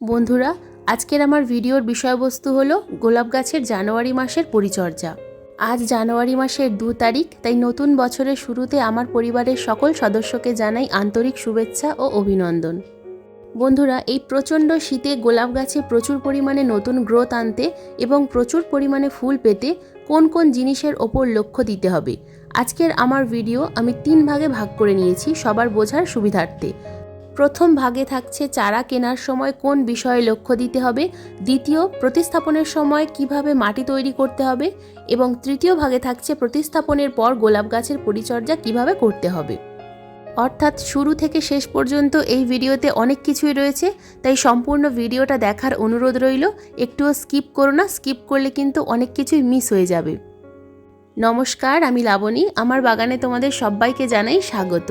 বন্ধুরা, আজকের আমার ভিডিওর বিষয়বস্তু হলো গোলাপ গাছের জানুয়ারি মাসের পরিচর্যা। আজ জানুয়ারি মাসের দু তারিখ, তাই নতুন বছরের শুরুতে আমার পরিবারের সকল সদস্যকে জানাই আন্তরিক শুভেচ্ছা ও অভিনন্দন। বন্ধুরা, এই প্রচণ্ড শীতে গোলাপ গাছে প্রচুর পরিমাণে নতুন গ্রোথ আনতে এবং প্রচুর পরিমাণে ফুল পেতে কোন কোন জিনিসের ওপর লক্ষ্য দিতে হবে। আজকের আমার ভিডিও আমি তিন ভাগে ভাগ করে নিয়েছি সবার বোঝার সুবিধার্থে। প্রথম ভাগে থাকছে চারা কেনার সময় কোন বিষয়ে লক্ষ্য দিতে হবে, দ্বিতীয় প্রতিস্থাপনের সময় কীভাবে মাটি তৈরি করতে হবে, এবং তৃতীয় ভাগে থাকছে প্রতিস্থাপনের পর গোলাপ গাছের পরিচর্যা কীভাবে করতে হবে। অর্থাৎ শুরু থেকে শেষ পর্যন্ত এই ভিডিওতে অনেক কিছুই রয়েছে, তাই সম্পূর্ণ ভিডিওটা দেখার অনুরোধ রইল, একটুও স্কিপ করো না, স্কিপ করলে কিন্তু অনেক কিছুই মিস হয়ে যাবে। নমস্কার, আমি লাবণী, আমার বাগানে তোমাদের সবাইকে জানাই স্বাগত।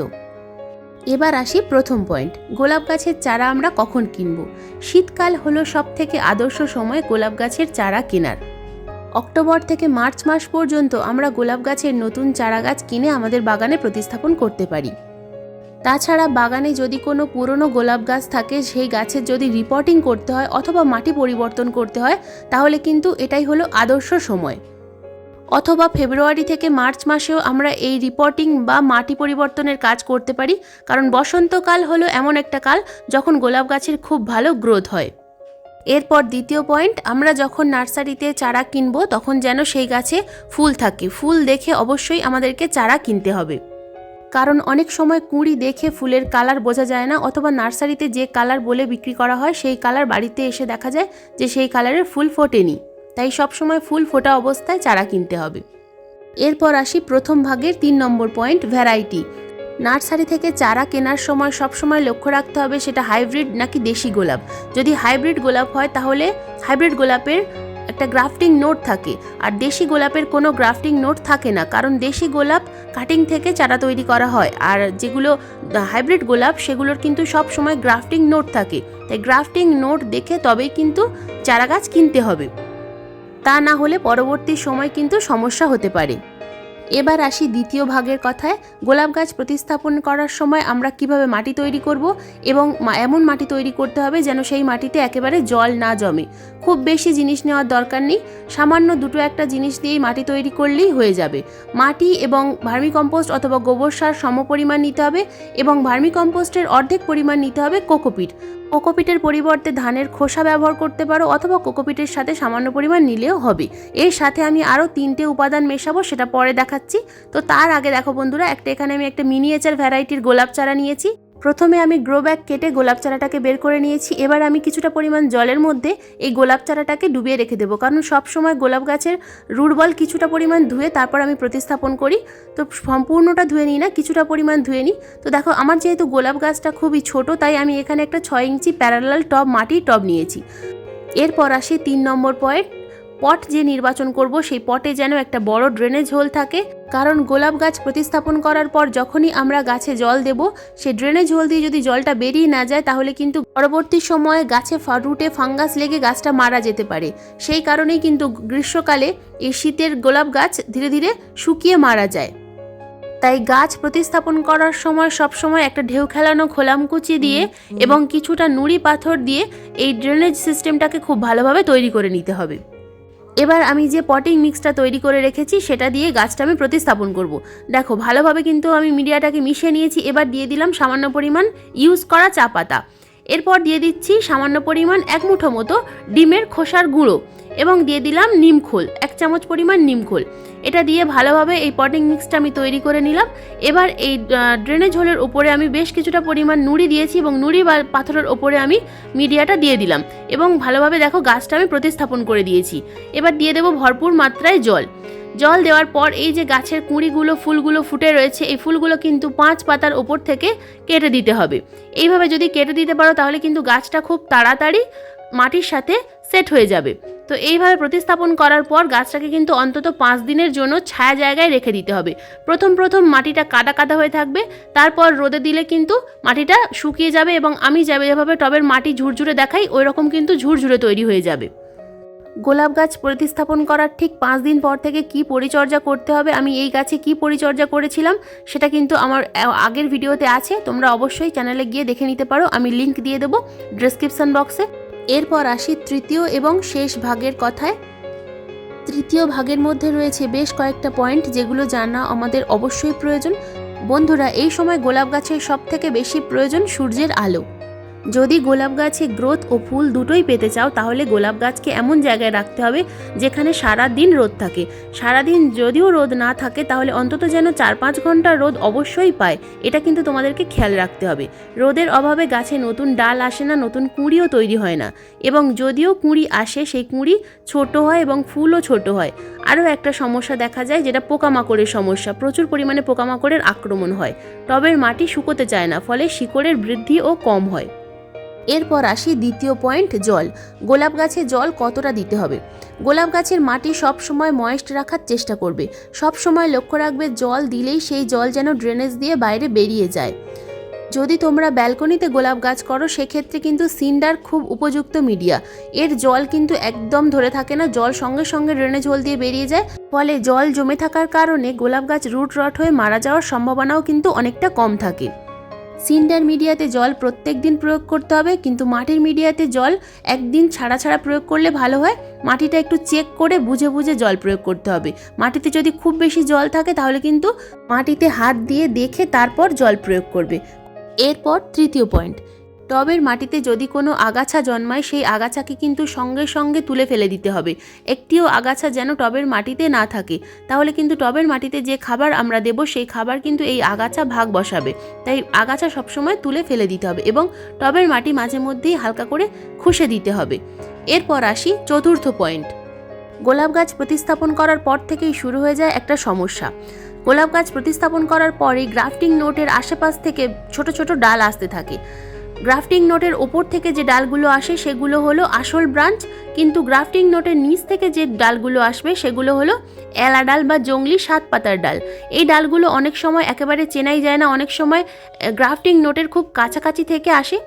এবার আসি প্রথম পয়েন্ট গোলাপ গাছের চারা আমরা কখন কিনব? শীতকাল হলো সব থেকে আদর্শ সময় গোলাপ গাছের চারা কেনার। অক্টোবর থেকে মার্চ মাস পর্যন্ত আমরা গোলাপ গাছের নতুন চারা গাছ কিনে আমাদের বাগানে প্রতিস্থাপন করতে পারি। তাছাড়া বাগানে যদি কোনো পুরনো গোলাপ গাছ থাকে, সেই গাছের যদি রিপোর্টিং করতে হয় অথবা মাটি পরিবর্তন করতে হয়, তাহলে কিন্তু এটাই হলো আদর্শ সময়। অথবা ফেব্রুয়ারি থেকে মার্চ মাসেও আমরা এই রিপোর্টিং বা মাটি পরিবর্তনের কাজ করতে পারি। কারণ বসন্তকাল হলো এমন একটা কাল যখন গোলাপ গাছের খুব ভালো গ্রোথ হয়। এরপর দ্বিতীয় পয়েন্ট আমরা যখন নার্সারিতে চারা কিনবো, তখন যেন সেই গাছে ফুল থাকে। ফুল দেখে অবশ্যই আমাদেরকে চারা কিনতে হবে। কারণ অনেক সময় কুঁড়ি দেখে ফুলের কালার বোঝা যায় না, অথবা নার্সারিতে যে কালার বলে বিক্রি করা হয়, সেই কালার বাড়িতে এসে দেখা যায় যে সেই কালারের ফুল ফোটেনি। তাই সবসময় ফুল ফোটা অবস্থায় চারা কিনতে হবে। এরপর আসি প্রথম ভাগের তিন নম্বর পয়েন্ট, ভ্যারাইটি। নার্সারি থেকে চারা কেনার সময় সবসময় লক্ষ্য রাখতে হবে সেটা হাইব্রিড নাকি দেশি গোলাপ। যদি হাইব্রিড গোলাপ হয় তাহলে হাইব্রিড গোলাপের একটা গ্রাফটিং নোট থাকে, আর দেশি গোলাপের কোনো গ্রাফটিং নোট থাকে না, কারণ দেশি গোলাপ কাটিং থেকে চারা তৈরি করা হয়, আর যেগুলো হাইব্রিড গোলাপ সেগুলোর কিন্তু সব সময় গ্রাফটিং নোট থাকে। তাই গ্রাফটিং নোট দেখে তবেই কিন্তু চারা গাছ কিনতে হবে। তা না হলে পরবর্তী সময় কিন্তু সমস্যা হতে পারে। এবার আসি দ্বিতীয় ভাগের কথায়। গোলাপ গাছ প্রতিস্থাপন করার সময় আমরা কীভাবে মাটি তৈরি করব এবং এমন মাটি তৈরি করতে হবে যেন সেই মাটিতে একেবারে জল না জমে। খুব বেশি জিনিস নেওয়ার দরকার নেই। সামান্য দুটো একটা জিনিস দিয়েই মাটি তৈরি করলেই হয়ে যাবে। মাটি এবং ভার্মিকম্পোস্ট অথবা গোবর সার সমপরিমাণ নিতে হবে এবং ভার্মিকম্পোস্টের অর্ধেক পরিমাণ নিতে হবে কোকোপিট। কোকোপিটের পরিবর্তে ধানের খোসা ব্যবহার করতে পারো অথবা কোকোপিটের সাথে সামান্য পরিমাণ নিলেও হবে। এর সাথে আমি আরও তিনটে উপাদান মেশাবো, সেটা পরে দেখাচ্ছি। তো তার আগে দেখো বন্ধুরা, একটা এখানে আমি একটা মিনিয়েচার ভ্যারাইটির গোলাপ চারা নিয়েছি। প্রথমে আমি গ্রো ব্যাগ কেটে গোলাপ চারাটাকে বের করে নিয়েছি। এবার আমি কিছুটা পরিমাণ জলের মধ্যে এই গোলাপ চারাটাকে ডুবিয়ে রেখে দেবো। কারণ সব সময় গোলাপ গাছের রুটবল কিছুটা পরিমাণ ধুয়ে তারপর আমি প্রতিস্থাপন করি। তো সম্পূর্ণটা ধুয়ে নিই না, কিছুটা পরিমাণ ধুয়ে নিই। তো দেখো, আমার যেহেতু গোলাপ গাছটা খুবই ছোট, তাই আমি এখানে একটা ছয় ইঞ্চি প্যারালাল টব মাটির টব নিয়েছি। এরপর আসি তিন নম্বর পয়েন্ট পট যে নির্বাচন করব সেই পটে যেন একটা বড় ড্রেনেজ হোল থাকে। কারণ গোলাপ গাছ প্রতিস্থাপন করার পর যখনই আমরা গাছে জল দেব সেই ড্রেনেজ হোল দিয়ে যদি জলটা বেরিয়ে না যায় তাহলে কিন্তু পরবর্তী সময়ে গাছে রুটে ফাঙ্গাস লেগে গাছটা মারা যেতে পারে। সেই কারণেই কিন্তু গ্রীষ্মকালে এই শীতের গোলাপ গাছ ধীরে ধীরে শুকিয়ে মারা যায়। তাই গাছ প্রতিস্থাপন করার সময় সব সময় একটা ঢেউ খেলানো খোলামকুচি দিয়ে এবং কিছুটা নুড়ি পাথর দিয়ে এই ড্রেনেজ সিস্টেমটাকে খুব ভালোভাবে তৈরি করে নিতে হবে। এবার আমি যে পটিং মিক্সটা তৈরি করে রেখেছি, সেটা দিয়ে গাছটা আমি প্রতিস্থাপন করব। দেখো, ভালোভাবে কিন্তু আমি মিডিয়াটাকে মিশিয়ে নিয়েছি। এবার দিয়ে দিলাম সামান্য পরিমাণ ইউজ করা চা পাতা। এরপর দিয়ে দিচ্ছি সামান্য পরিমাণ এক মুঠো মতো ডিমের খোসার গুঁড়ো। এবং দিয়ে দিলাম নিমখোল এক চামচ পরিমাণ নিমখোল এটা দিয়ে ভালোভাবে এই পটিং মিক্সটা আমি তৈরি করে নিলাম। এবার এই ড্রেনেজ হোলের ওপরে আমি বেশ কিছুটা পরিমাণ নুড়ি দিয়েছি এবং নুড়ি বা পাথরের ওপরে আমি মিডিয়াটা দিয়ে দিলাম। এবং ভালোভাবে দেখো গাছটা আমি প্রতিস্থাপন করে দিয়েছি। এবার দিয়ে দেবো ভরপুর মাত্রায় জল। জল দেওয়ার পর এই যে গাছের কুঁড়িগুলো, ফুলগুলো ফুটে রয়েছে, এই ফুলগুলো কিন্তু পাঁচ পাতার ওপর থেকে কেটে দিতে হবে। এইভাবে যদি কেটে দিতে পারো তাহলে কিন্তু গাছটা খুব তাড়াতাড়ি মাটির সাথে সেট হয়ে যাবে। তো এইভাবে প্রতিস্থাপন করার পর গাছটাকে কিন্তু অন্তত পাঁচ দিনের জন্য ছায়া জায়গায় রেখে দিতে হবে। প্রথম প্রথম মাটিটা কাদা কাদা হয়ে থাকবে, তারপর রোদে দিলে কিন্তু মাটিটা শুকিয়ে যাবে এবং আমি যাবে যেভাবে টবের মাটি ঝুরঝুরে দেখাই ওই রকম কিন্তু ঝুরঝুরে তৈরি হয়ে যাবে। গোলাপ গাছ প্রতিস্থাপন করার ঠিক পাঁচ দিন পর থেকে কি পরিচর্যা করতে হবে, আমি এই গাছে কি পরিচর্যা করেছিলাম, সেটা কিন্তু আমার আগের ভিডিওতে আছে, তোমরা অবশ্যই চ্যানেলে গিয়ে দেখে নিতে পারো, আমি লিংক দিয়ে দেবো ডেসক্রিপশন বক্সে এরপর আসি তৃতীয় এবং শেষ ভাগের কথায়। তৃতীয় ভাগের মধ্যে রয়েছে বেশ কয়েকটা পয়েন্ট যেগুলো জানা আমাদের অবশ্যই প্রয়োজন। বন্ধুরা, এই সময় গোলাপ গাছের সব থেকে বেশি প্রয়োজন সূর্যের আলো। যদি গোলাপ গাছে গ্রোথ ও ফুল দুটোই পেতে চাও, তাহলে গোলাপ গাছকে এমন জায়গায় রাখতে হবে যেখানে সারা দিন রোদ থাকে। সারাদিন যদিও রোদ না থাকে, তাহলে অন্তত যেন চার পাঁচ ঘণ্টা রোদ অবশ্যই পায়। এটা কিন্তু তোমাদেরকে খেয়াল রাখতে হবে। রোদের অভাবে গাছে নতুন ডাল আসে না, নতুন কুঁড়িও তৈরি হয় না। এবং যদিও কুঁড়ি আসে, সেই কুঁড়ি ছোট হয় এবং ফুলও ছোট হয়। আরও একটা সমস্যা দেখা যায়, যেটা পোকামাকড়ের সমস্যা। প্রচুর পরিমাণে পোকামাকড়ের আক্রমণ হয়। টবের মাটি শুকোতে চায় না, ফলে শিকড়ের বৃদ্ধিও কম হয়। এরপর আসি দ্বিতীয় পয়েন্ট, জল। গোলাপ গাছে জল কতটা দিতে হবে? গোলাপ গাছের মাটি সব সময় ময়েস্ট রাখার চেষ্টা করবে। সব সময় লক্ষ্য রাখবে, জল দিলেই সেই জল যেন ড্রেনেজ দিয়ে বাইরে বেরিয়ে যায়। যদি তোমরা ব্যালকনিতে গোলাপ গাছ করো, সেক্ষেত্রে কিন্তু সিন্ডার খুব উপযুক্ত মিডিয়া। এর জল কিন্তু একদম ধরে থাকে না, জল সঙ্গে সঙ্গে ড্রেনেজ হোল দিয়ে বেরিয়ে যায়। ফলে জল জমে থাকার কারণে গোলাপ গাছ রুট রট হয়ে মারা যাওয়ার সম্ভাবনাও কিন্তু অনেকটা কম থাকে। সিন্ডার মিডিয়াতে জল প্রত্যেক দিন প্রয়োগ করতে হবে, কিন্তু মাটির মিডিয়াতে জল একদিন ছাড়া ছাড়া প্রয়োগ করলে ভালো হয়। মাটিটা একটু চেক করে বুঝে বুঝে জল প্রয়োগ করতে হবে। মাটিতে যদি খুব বেশি জল থাকে তাহলে কিন্তু মাটিতে হাত দিয়ে দেখে তারপর জল প্রয়োগ করবে। এরপর তৃতীয় পয়েন্ট টবের মাটিতে যদি কোনো আগাছা জন্মায়, সেই আগাছাকে কিন্তু সঙ্গে সঙ্গে তুলে ফেলে দিতে হবে। একটিও আগাছা যেন টবের মাটিতে না থাকে, তাহলে কিন্তু টবের মাটিতে যে খাবার আমরা দেব, সেই খাবার কিন্তু এই আগাছা ভাগ বসাবে। তাই আগাছা সবসময় তুলে ফেলে দিতে হবে এবং টবের মাটি মাঝে মধ্যেই হালকা করে খুশে দিতে হবে। এরপর আসি চতুর্থ পয়েন্ট। গোলাপ গাছ প্রতিস্থাপন করার পর থেকেই শুরু হয়ে যায় একটা সমস্যা। গোলাপ গাছ প্রতিস্থাপন করার পরে গ্রাফটিং নোটের আশেপাশ থেকে ছোট ছোট ডাল আসতে থাকে। গ্রাফটিং নোটের ওপর থেকে যে ডালগুলো আসে সেগুলো হলো আসল ব্রাঞ্চ, কিন্তু গ্রাফটিং নোটের নিচ থেকে যে ডালগুলো আসবে সেগুলো হলো এলা ডাল বা জঙ্গলি সাত পাতার ডাল। এই ডালগুলো অনেক সময় একেবারে চেনাই যায় না, অনেক সময় গ্রাফটিং নোটের খুব কাছাকাছি থেকে আসে।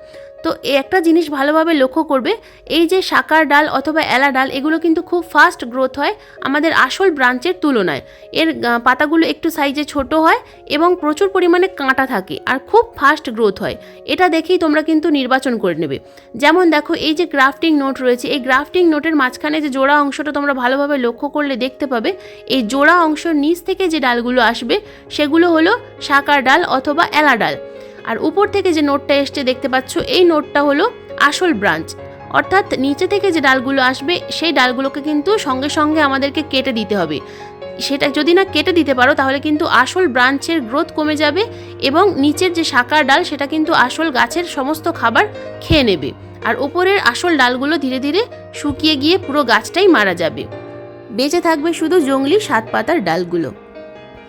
তো একটা জিনিস ভালোভাবে লক্ষ্য করবে, এই যে শাকার ডাল অথবা এলা ডাল, এগুলো কিন্তু খুব ফাস্ট গ্রোথ হয় আমাদের আসল ব্রাঞ্চের তুলনায়। এর পাতাগুলো একটু সাইজে ছোট হয় এবং প্রচুর পরিমাণে কাঁটা থাকে আর খুব ফাস্ট গ্রোথ হয়। এটা দেখেই তোমরা কিন্তু নির্বাচন করে নেবে। যেমন দেখো, এই যে গ্রাফটিং নোট রয়েছে, এই গ্রাফটিং নোটের মাঝখানে যে জোড়া অংশটা তোমরা ভালোভাবে লক্ষ্য করলে দেখতে পাবে, এই জোড়া অংশের নিচ থেকে যে ডালগুলো আসবে, সেগুলো হলো শাকার ডাল অথবা এলা ডাল। আর উপর থেকে যে নোটটা এসছে দেখতে পাচ্ছ, এই নোটটা হলো আসল ব্রাঞ্চ। অর্থাৎ নিচে থেকে যে ডালগুলো আসবে, সেই ডালগুলোকে কিন্তু সঙ্গে সঙ্গে আমাদেরকে কেটে দিতে হবে। সেটা যদি না কেটে দিতে পারো, তাহলে কিন্তু আসল ব্রাঞ্চের গ্রোথ কমে যাবে এবং নিচের যে শাখার ডাল, সেটা কিন্তু আসল গাছের সমস্ত খাবার খেয়ে নেবে। আর উপরের আসল ডালগুলো ধীরে ধীরে শুকিয়ে গিয়ে পুরো গাছটাই মারা যাবে। বেঁচে থাকবে শুধু জঙ্গলি সাত পাতার ডালগুলো।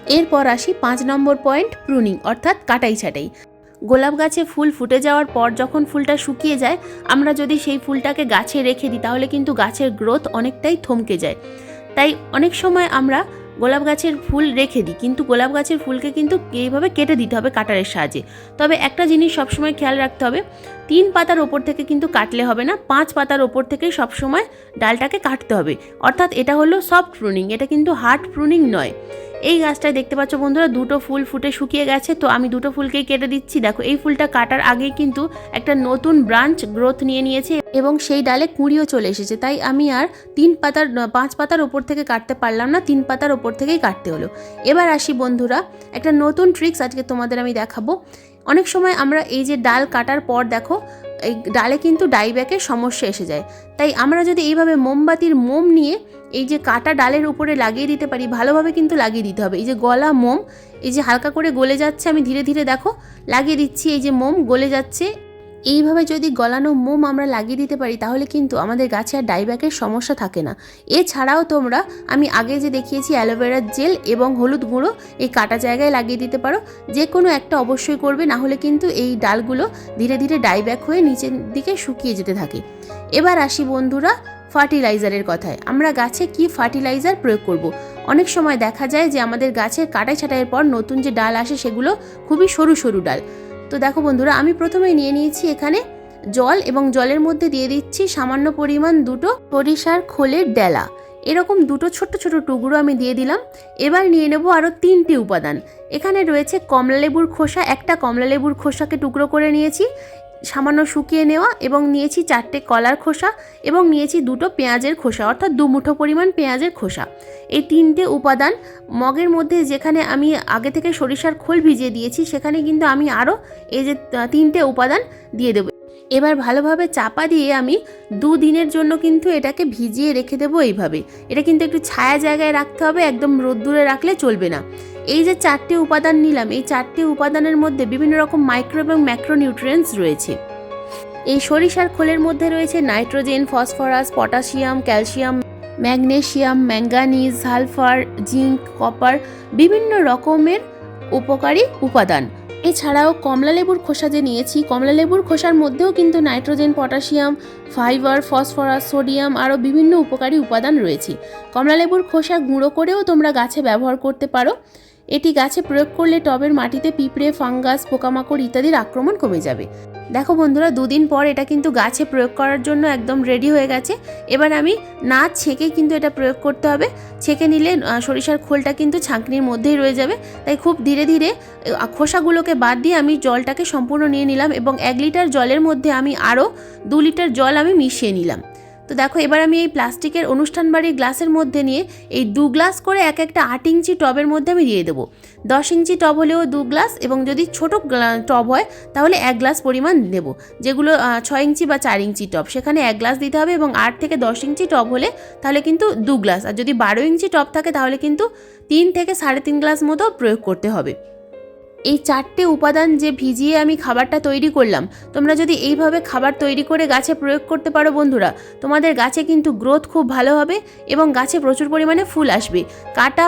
এরপর আসি পাঁচ নম্বর পয়েন্ট প্রুনিং, অর্থাৎ কাটাই ছাটাই। গোলাপ গাছে ফুল ফুটে যাওয়ার পর যখন ফুলটা শুকিয়ে যায়, আমরা যদি সেই ফুলটাকে গাছে রেখে দিই, তাহলে কিন্তু গাছের গ্রোথ অনেকটাই থমকে যায়। তাই অনেক সময় আমরা গোলাপ গাছের ফুল রেখে দিই, কিন্তু গোলাপ গাছের ফুলকে কিন্তু এইভাবে কেটে দিতে হবে কাটারের সাহায্যে। তবে একটা জিনিস সবসময় খেয়াল রাখতে হবে, তিন পাতার ওপর থেকে কিন্তু কাটলে হবে না, পাঁচ পাতার ওপর থেকেই সবসময় ডালটাকে কাটতে হবে। অর্থাৎ এটা হলো সফট প্রুনিং এটা কিন্তু হার্ড প্রুনিং নয়। এই গাছটায় দেখতে পাচ্ছ বন্ধুরা, দুটো ফুল ফুটে শুকিয়ে গেছে। তো আমি দুটো ফুলকেই কেটে দিচ্ছি। দেখো, এই ফুলটা কাটার আগেই কিন্তু একটা নতুন ব্রাঞ্চ গ্রোথ নিয়ে নিয়েছে এবং সেই ডালে কুঁড়িও চলে এসেছে। তাই আমি আর তিন পাতার, পাঁচ পাতার ওপর থেকে কাটতে পারলাম না, তিন পাতার ওপর থেকেই কাটতে হলো। এবার আসি বন্ধুরা, একটা নতুন ট্রিক্স আজকে তোমাদের আমি দেখাবো। অনেক সময় আমরা এই যে ডাল কাটার পর দেখো, এই ডালে কিন্তু ডাইব্যাকের সমস্যা এসে যায়। তাই আমরা যদি এইভাবে মোমবাতির মোম নিয়ে এই যে কাটা ডালের উপরে লাগিয়ে দিতে পারি, ভালোভাবে কিন্তু লাগিয়ে দিতে হবে। এই যে গলা মোম, এই যে হালকা করে গলে যাচ্ছে, আমি ধীরে ধীরে দেখো, লাগিয়ে দিচ্ছি, এই যে মোম গলে যাচ্ছে। এইভাবে যদি গলানো মোম আমরা লাগিয়ে দিতে পারি, তাহলে কিন্তু আমাদের গাছে আর ডাইব্যাকের সমস্যা থাকে না। এছাড়াও তোমরা, আমি আগে যে দেখিয়েছি অ্যালোভেরার জেল এবং হলুদ গুঁড়ো, এই কাটা জায়গায় লাগিয়ে দিতে পারো। যে কোনো একটা অবশ্যই করবে, না হলে কিন্তু এই ডালগুলো ধীরে ধীরে ডাইব্যাক হয়ে নিচের দিকে শুকিয়ে যেতে থাকে। এবার আসি বন্ধুরা ফার্টিলাইজারের কথায়। আমরা গাছে কি ফার্টিলাইজার প্রয়োগ করব। অনেক সময় দেখা যায় যে আমাদের গাছের কাটাই ছাটাইয়ের পর নতুন যে ডাল আসে সেগুলো খুবই সরু সরু ডাল। তো দেখো বন্ধুরা, আমি প্রথমে নিয়ে নিয়েছি এখানে জল এবং জলের মধ্যে দিয়ে দিচ্ছি সামান্য পরিমাণ দুটো সরিষার খোলের ডেলা। এরকম দুটো ছোট্ট ছোট টুকরো আমি দিয়ে দিলাম। এবার নিয়ে নেব আরও তিনটি উপাদান। এখানে রয়েছে কমলালেবুর খোসা। একটা কমলালেবুর খোসাকে টুকরো করে নিয়েছি। সামান্য শুকিয়ে নেওয়া এবং নিয়েছি চারটে কলার খোসা এবং নিয়েছি দুটো পেঁয়াজের খোসা, অর্থাৎ দু মুঠো পরিমাণ পেঁয়াজের খোসা। এই তিনটে উপাদান মগের মধ্যে যেখানে আমি আগে থেকে সরিষার খোল ভিজিয়ে দিয়েছি, সেখানে কিন্তু আমি আরও এই যে তিনটে উপাদান দিয়ে দেবো। এবার ভালোভাবে চাপা দিয়ে আমি দুদিনের জন্য কিন্তু এটাকে ভিজিয়ে রেখে দেবো এইভাবে। এটা কিন্তু একটু ছায়া জায়গায় রাখতে হবে, একদম রোদ্দুরে রাখলে চলবে না। এই যে চারটে উপাদান নিলাম, এই চারটে উপাদানের মধ্যে বিভিন্ন রকম মাইক্রো এবং ম্যাক্রোনিউট্রিয়েন্টস রয়েছে। এই সরিষার খোলের মধ্যে রয়েছে nitrogen phosphorus potassium calcium magnesium manganese sulphur zinc copper বিভিন্ন রকমের উপকারী উপাদান। এছাড়াও কমলা লেবুর খোসা যে নিয়েছি কমলা লেবুর খোসার মধ্যেও কিন্তু nitrogen, potassium, fibre, phosphorus, sodium আরও বিভিন্ন উপকারী উপাদান রয়েছে। কমলা লেবুর খোসা গুঁড়ো করেও তোমরা গাছে ব্যবহার করতে পারো। এটি গাছে প্রয়োগ করলে টবের মাটিতে পিঁপড়ে, ফাঙ্গাস, পোকামাকড় ইত্যাদির আক্রমণ কমে যাবে। দেখো বন্ধুরা, দুদিন পর এটা কিন্তু গাছে প্রয়োগ করার জন্য একদম রেডি হয়ে গেছে। এবার আমি না ছেঁকে কিন্তু এটা প্রয়োগ করতে হবে। ছেঁকে নিলে সরিষার খোলটা কিন্তু ছাঁকনির মধ্যেই রয়ে যাবে। তাই খুব ধীরে ধীরে খোসাগুলোকে বাদ দিয়ে আমি জলটাকে সম্পূর্ণ নিয়ে নিলাম এবং এক লিটার জলের মধ্যে আমি আরও দু লিটার জল আমি মিশিয়ে নিলাম। তো দেখো, এবার আমি এই প্লাস্টিকের অনুষ্ঠান বাড়ির গ্লাসের মধ্যে নিয়ে এই দু গ্লাস করে এক একটা আট ইঞ্চি টবের মধ্যে আমি দিয়ে দেবো। দশ ইঞ্চি টব হলেও দু গ্লাস এবং যদি ছোটো টব হয়, তাহলে এক গ্লাস পরিমাণ দেব। যেগুলো ছয় ইঞ্চি বা চার ইঞ্চি টব। সেখানে এক গ্লাস দিতে হবে এবং আট থেকে দশ ইঞ্চি টব হলে তাহলে কিন্তু দু গ্লাস। আর যদি বারো ইঞ্চি টব থাকে, তাহলে কিন্তু তিন থেকে সাড়ে তিন গ্লাস মতো প্রয়োগ করতে হবে। এই চারটে উপাদান যে ভিজিয়ে আমি খাবারটা তৈরি করলাম, তোমরা যদি এইভাবে খাবার তৈরি করে গাছে প্রয়োগ করতে পারো বন্ধুরা, তোমাদের গাছে কিন্তু গ্রোথ খুব ভালো হবে এবং গাছে প্রচুর পরিমাণে ফুল আসবে। কাটা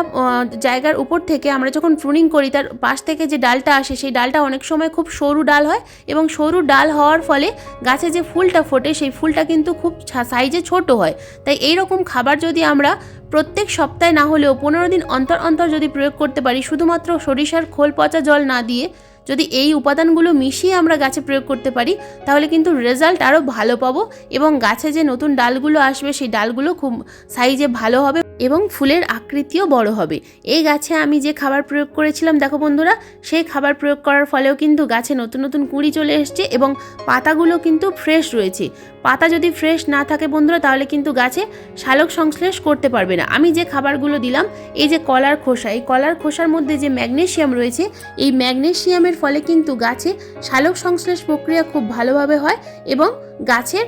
জায়গার উপর থেকে আমরা যখন প্রুনিং করি, তার পাশ থেকে যে ডালটা আসে, সেই ডালটা অনেক সময় খুব সরু ডাল হয় এবং সরু ডাল হওয়ার ফলে গাছে যে ফুলটা ফোটে, সেই ফুলটা কিন্তু খুব সাইজে ছোট হয়। তাই এই রকম খাবার যদি আমরা প্রত্যেক সপ্তাহে না হলেও পনেরো দিন অন্তর অন্তর যদি প্রয়োগ করতে পারি, শুধুমাত্র সরিষার খোল পচা জল না দিয়ে যদি এই উপাদানগুলো মিশিয়ে আমরা গাছে প্রয়োগ করতে পারি, তাহলে কিন্তু রেজাল্ট আরও ভালো পাবো এবং গাছে যে নতুন ডালগুলো আসবে, সেই ডালগুলো খুব সাইজে ভালো হবে। এবং ফুলের আকৃতিও বড় হবে। এই গাছে আমি যে খাবার প্রয়োগ করেছিলাম, দেখো বন্ধুরা, সেই খাবার প্রয়োগ করার ফলেও কিন্তু গাছে নতুন নতুন কুঁড়ি চলে এসছে এবং পাতাগুলো কিন্তু ফ্রেশ রয়েছে। পাতা যদি ফ্রেশ না থাকে বন্ধুরা, তাহলে কিন্তু গাছে শালক সংশ্লেষ করতে পারবে না। আমি যে খাবারগুলো দিলাম, এই যে কলার খোসা, এই কলার খোসার মধ্যে যে ম্যাগনেসিয়াম রয়েছে, এই ম্যাগনেশিয়ামের ফলে কিন্তু গাছে শালক সংশ্লেষ প্রক্রিয়া খুব ভালোভাবে হয় এবং গাছের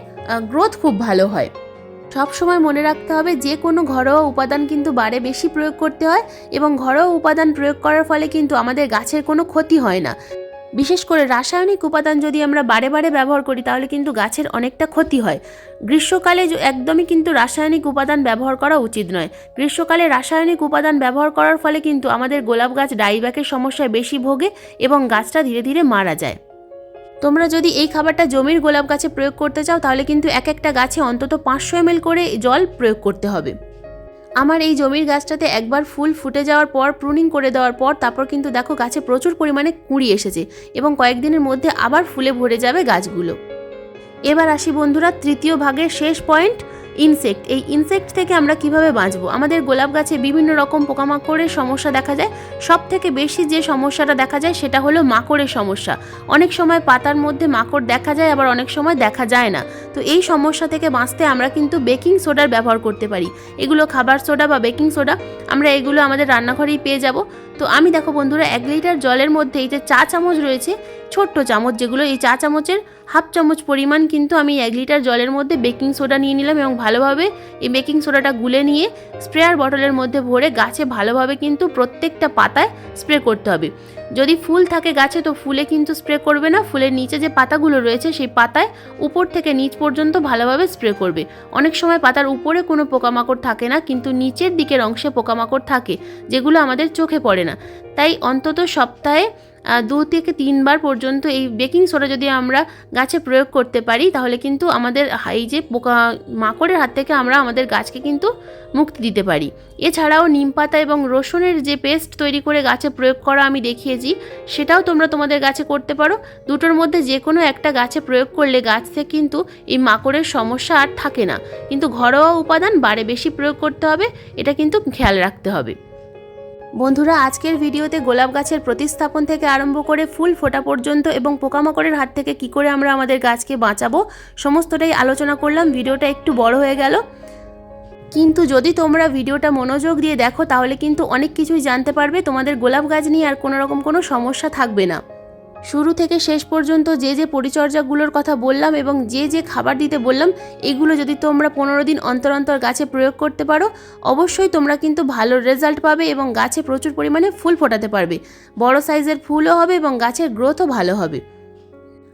গ্রোথ খুব ভালো হয়। সব সময় মনে রাখতে হবে যে কোনো ঘরোয়া উপাদান কিন্তু বারে বেশি প্রয়োগ করতে হয় এবং ঘরোয়া উপাদান প্রয়োগ করার ফলে কিন্তু আমাদের গাছের কোনো ক্ষতি হয় না। বিশেষ করে রাসায়নিক উপাদান যদি আমরা বারে বারে ব্যবহার করি তাহলে কিন্তু গাছের অনেকটা ক্ষতি হয়। গ্রীষ্মকালে একদমই কিন্তু রাসায়নিক উপাদান ব্যবহার করা উচিত নয়। গ্রীষ্মকালে রাসায়নিক উপাদান ব্যবহার করার ফলে কিন্তু আমাদের গোলাপ গাছ ডাইব্যাকের সমস্যায় বেশি ভোগে এবং গাছটা ধীরে ধীরে মারা যায়। তোমরা যদি এই খাবারটা জমির গোলাপ গাছে প্রয়োগ করতে চাও, তাহলে কিন্তু এক একটা গাছে অন্তত পাঁচশো এম করে জল প্রয়োগ করতে হবে। আমার এই জমির গাছটাতে একবার ফুল ফুটে যাওয়ার পর, প্রুনিং করে দেওয়ার পর, তারপর কিন্তু দেখো গাছে প্রচুর পরিমাণে কুঁড়ি এসেছে এবং কয়েকদিনের মধ্যে আবার ফুলে ভরে যাবে গাছগুলো। এবার আসি বন্ধুরা, তৃতীয় ভাগের শেষ পয়েন্ট ইনসেক্ট এই ইনসেক্ট থেকে আমরা কীভাবে বাঁচবো? আমাদের গোলাপ গাছে বিভিন্ন রকম পোকামাকড়ের সমস্যা দেখা যায়। সব থেকে বেশি যে সমস্যাটা দেখা যায় সেটা হলো মাকড়ের সমস্যা। অনেক সময় পাতার মধ্যে মাকড় দেখা যায়, আবার অনেক সময় দেখা যায় না। তো এই সমস্যা থেকে বাঁচতে আমরা কিন্তু বেকিং সোডার ব্যবহার করতে পারি। এগুলো খাবার সোডা বা বেকিং সোডা, আমরা এগুলো আমাদের রান্নাঘরেই পেয়ে যাব। তো আমি দেখো বন্ধুরা, এক লিটার জলের মধ্যে এই যে চা চামচ রয়েছে, ছোট্ট চামচ, যেগুলো এই চা চামচের হাফ চামচ পরিমাণ কিন্তু আমি এক লিটার জলের মধ্যে বেকিং সোডা নিয়ে নিলাম এবং ভালোভাবে এই বেকিং সোডাটা গুলে নিয়ে স্প্রেয়ার বটলের মধ্যে ভরে গাছে ভালোভাবে কিন্তু প্রত্যেকটা পাতায় স্প্রে করতে হবে। যদি ফুল থাকে গাছে, তো ফুলে কিন্তু স্প্রে করবে না। ফুলের নিচে যে পাতাগুলো রয়েছে, সেই পাতায় উপর থেকে নিচ পর্যন্ত ভালোভাবে স্প্রে করবে। অনেক সময় পাতার উপরে কোনো পোকামাকড় থাকে না, কিন্তু নিচের দিকের অংশে পোকামাকড় থাকে, যেগুলো আমাদের চোখে পড়ে না। তাই অন্তত সপ্তাহে দু থেকে তিনবার পর্যন্ত এই বেকিং সোডা যদি আমরা গাছে প্রয়োগ করতে পারি, তাহলে কিন্তু আমাদের এই যে পোকা মাকড়ের হাত থেকে আমরা আমাদের গাছকে কিন্তু মুক্তি দিতে পারি। এছাড়াও নিম পাতা এবং রসুনের যে পেস্ট তৈরি করে গাছে প্রয়োগ করা আমি দেখিয়েছি, সেটাও তোমরা তোমাদের গাছে করতে পারো। দুটোর মধ্যে যে কোনো একটা গাছে প্রয়োগ করলে গাছ থেকে কিন্তু এই মাকড়ের সমস্যা আর থাকে না। কিন্তু ঘরোয়া উপাদান বারে বেশি প্রয়োগ করতে হবে, এটা কিন্তু খেয়াল রাখতে হবে। বন্ধুরা, আজকের ভিডিওতে গোলাপ গাছের প্রতিস্থাপন থেকে আরম্ভ করে ফুল ফোটা পর্যন্ত এবং পোকামাকড়ের হাত থেকে কি করে আমরা আমাদের গাছকে বাঁচাবো, সমস্তটাই আলোচনা করলাম। ভিডিওটা একটু বড় হয়ে গেল। কিন্তু যদি তোমরা ভিডিওটা মনোযোগ দিয়ে দেখো, তাহলে কিন্তু অনেক কিছুই জানতে পারবে। তোমাদের গোলাপ গাছ নিয়ে আর কোনো রকম কোনো সমস্যা থাকবে না। শুরু থেকে শেষ পর্যন্ত যে যে পরিচর্যাগুলোর কথা বললাম এবং যে যে খাবার দিতে বললাম, এগুলো যদি তোমরা পনেরো দিন অন্তর অন্তর গাছে প্রয়োগ করতে পারো, অবশ্যই তোমরা কিন্তু ভালো রেজাল্ট পাবে এবং গাছে প্রচুর পরিমাণে ফুল ফোটাতে পারবে। বড় সাইজের ফুলও হবে এবং গাছের গ্রোথও ভালো হবে।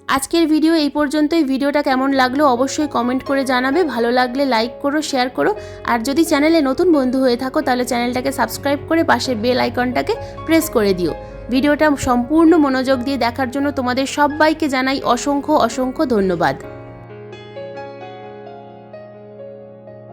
আজকের ভিডিও এই পর্যন্তই। ভিডিওটা কেমন লাগল অবশ্যই কমেন্ট করে জানাবে। ভালো লাগলে লাইক করো শেয়ার করো। আর যদি চ্যানেলে নতুন বন্ধু হয়ে থাকো, তাহলে চ্যানেলটাকে সাবস্ক্রাইব করে পাশের বেল আইকনটাকে প্রেস করে দিও। ভিডিওটা সম্পূর্ণ মনোযোগ দিয়ে দেখার জন্য তোমাদের সবাইকে জানাই অসংখ্য অসংখ্য ধন্যবাদ।